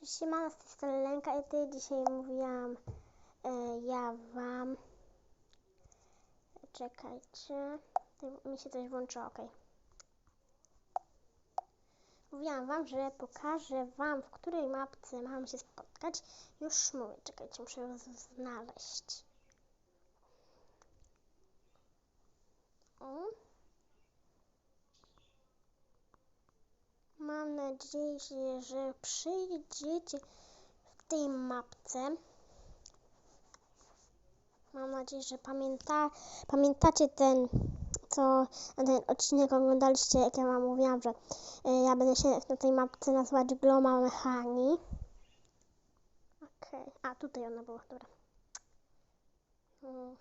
Cześć, siemano, z tej strony Lenka i ty. Dzisiaj mówiłam e, ja wam czekajcie mi się coś włączyło, ok mówiłam wam, że pokażę wam w której mapce mam się spotkać. Już mówię, czekajcie, muszę ją znaleźć. O Mam nadzieję, że przyjdziecie w tej mapce. Mam nadzieję, że pamięta, pamiętacie ten, co ten odcinek oglądaliście, jak ja wam mówiłam, że y, ja będę się na tej mapce nazywać Gloma Mechani. Okej, okay. a tutaj ona była, dobra. Mm.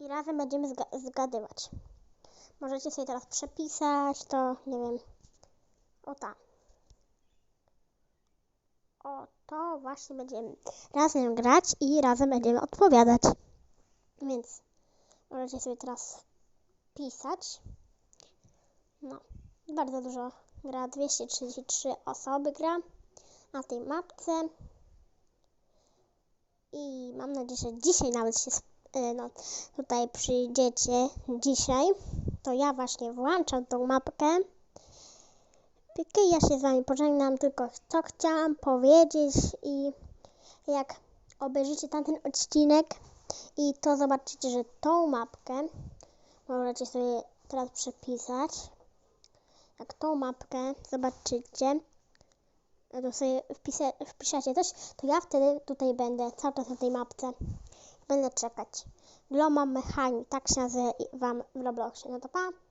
I razem będziemy zga zgadywać. Możecie sobie teraz przepisać, to nie wiem, o tam. O to właśnie będziemy razem grać i razem będziemy odpowiadać. Więc możecie sobie teraz pisać. No, bardzo dużo gra, 233 osoby gra na tej mapce. I mam nadzieję, że dzisiaj nawet się y, no, tutaj przyjdziecie dzisiaj. To ja właśnie włączam tą mapkę. Piki, ja się z Wami pożegnam, tylko co chciałam powiedzieć i jak obejrzycie tamten odcinek i to zobaczycie, że tą mapkę możecie sobie teraz przepisać. Jak tą mapkę zobaczycie, to sobie wpisa, wpiszecie coś, to ja wtedy tutaj będę cały czas na tej mapce. Będę czekać. Gloma Mechani, tak się nazywam w Robloxie. No to pa!